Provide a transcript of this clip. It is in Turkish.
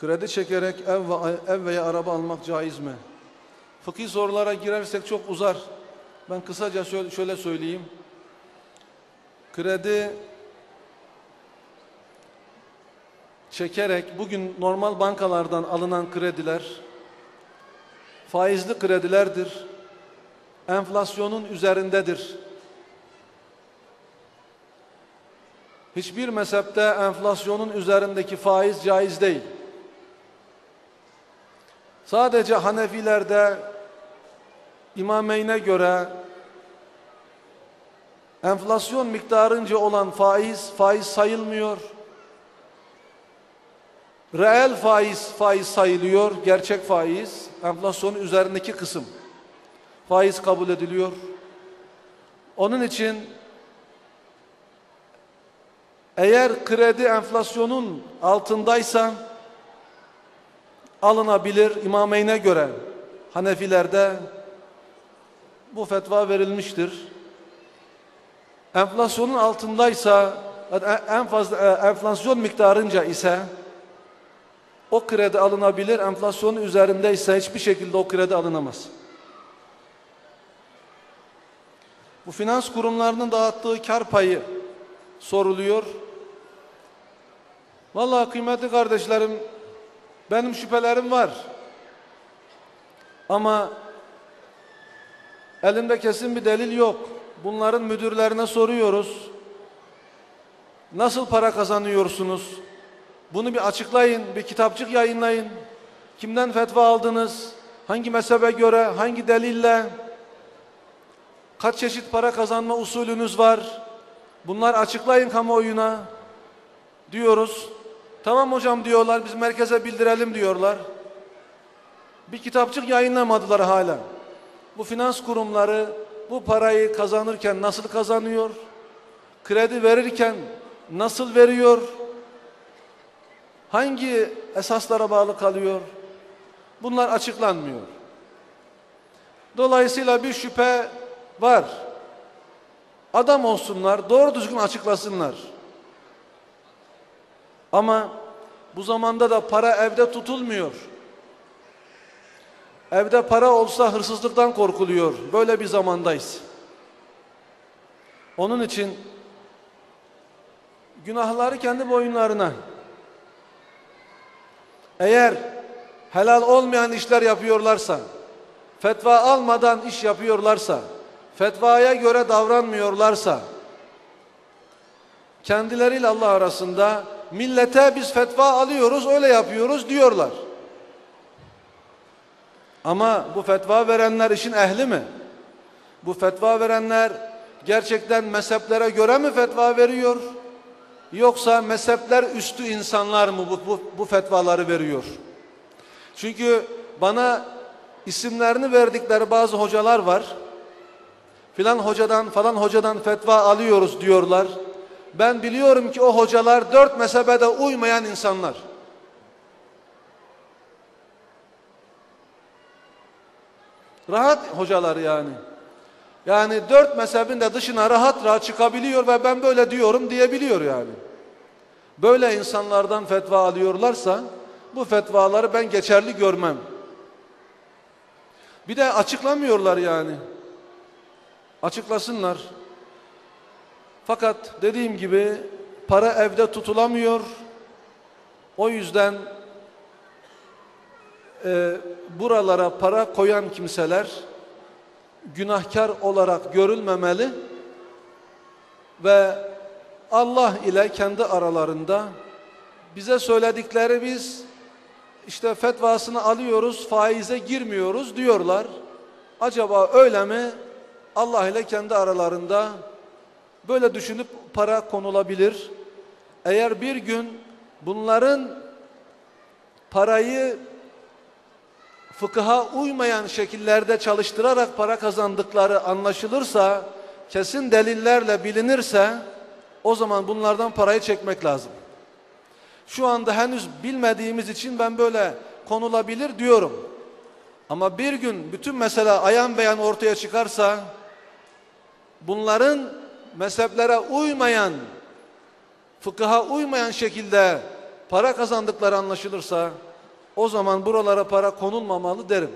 Kredi çekerek ev, ve, ev veya araba almak caiz mi? Fıkhi sorulara girersek çok uzar. Ben kısaca şöyle, söyleyeyim. Kredi çekerek bugün normal bankalardan alınan krediler faizli kredilerdir. Enflasyonun üzerindedir. Hiçbir mezhepte enflasyonun üzerindeki faiz caiz değil. Sadece Hanefilerde İmameyne göre enflasyon miktarınca olan faiz faiz sayılmıyor. Reel faiz faiz sayılıyor, gerçek faiz enflasyonun üzerindeki kısım faiz kabul ediliyor. Onun için eğer kredi enflasyonun altındaysa alınabilir imameyne göre Hanefilerde bu fetva verilmiştir. Enflasyonun altındaysa en fazla enflasyon miktarınca ise o kredi alınabilir. Enflasyonun üzerindeyse hiçbir şekilde o kredi alınamaz. Bu finans kurumlarının dağıttığı kar payı soruluyor. Vallahi kıymetli kardeşlerim benim şüphelerim var. Ama elimde kesin bir delil yok. Bunların müdürlerine soruyoruz. Nasıl para kazanıyorsunuz? Bunu bir açıklayın, bir kitapçık yayınlayın. Kimden fetva aldınız? Hangi mezhebe göre, hangi delille? Kaç çeşit para kazanma usulünüz var? Bunlar açıklayın kamuoyuna diyoruz. Tamam hocam diyorlar, biz merkeze bildirelim diyorlar. Bir kitapçık yayınlamadılar hala. Bu finans kurumları bu parayı kazanırken nasıl kazanıyor? Kredi verirken nasıl veriyor? Hangi esaslara bağlı kalıyor? Bunlar açıklanmıyor. Dolayısıyla bir şüphe var. Adam olsunlar, doğru düzgün açıklasınlar. Ama bu zamanda da para evde tutulmuyor. Evde para olsa hırsızlıktan korkuluyor. Böyle bir zamandayız. Onun için günahları kendi boyunlarına. Eğer helal olmayan işler yapıyorlarsa, fetva almadan iş yapıyorlarsa, fetvaya göre davranmıyorlarsa, kendileriyle Allah arasında millete biz fetva alıyoruz, öyle yapıyoruz diyorlar. Ama bu fetva verenler işin ehli mi? Bu fetva verenler gerçekten mezheplere göre mi fetva veriyor? Yoksa mezhepler üstü insanlar mı bu, bu, bu fetvaları veriyor? Çünkü bana isimlerini verdikleri bazı hocalar var. Filan hocadan falan hocadan fetva alıyoruz diyorlar. Ben biliyorum ki o hocalar dört mezhebe uymayan insanlar. Rahat hocalar yani. Yani dört mezhebin de dışına rahat rahat çıkabiliyor ve ben böyle diyorum diyebiliyor yani. Böyle insanlardan fetva alıyorlarsa bu fetvaları ben geçerli görmem. Bir de açıklamıyorlar yani. Açıklasınlar. Fakat dediğim gibi para evde tutulamıyor. O yüzden e, buralara para koyan kimseler günahkar olarak görülmemeli ve Allah ile kendi aralarında bize söyledikleri biz işte fetvasını alıyoruz faize girmiyoruz diyorlar. Acaba öyle mi? Allah ile kendi aralarında böyle düşünüp para konulabilir. Eğer bir gün bunların parayı fıkıha uymayan şekillerde çalıştırarak para kazandıkları anlaşılırsa, kesin delillerle bilinirse o zaman bunlardan parayı çekmek lazım. Şu anda henüz bilmediğimiz için ben böyle konulabilir diyorum. Ama bir gün bütün mesela ayan beyan ortaya çıkarsa bunların mezheplere uymayan, fıkıha uymayan şekilde para kazandıkları anlaşılırsa O zaman buralara para konulmamalı derim.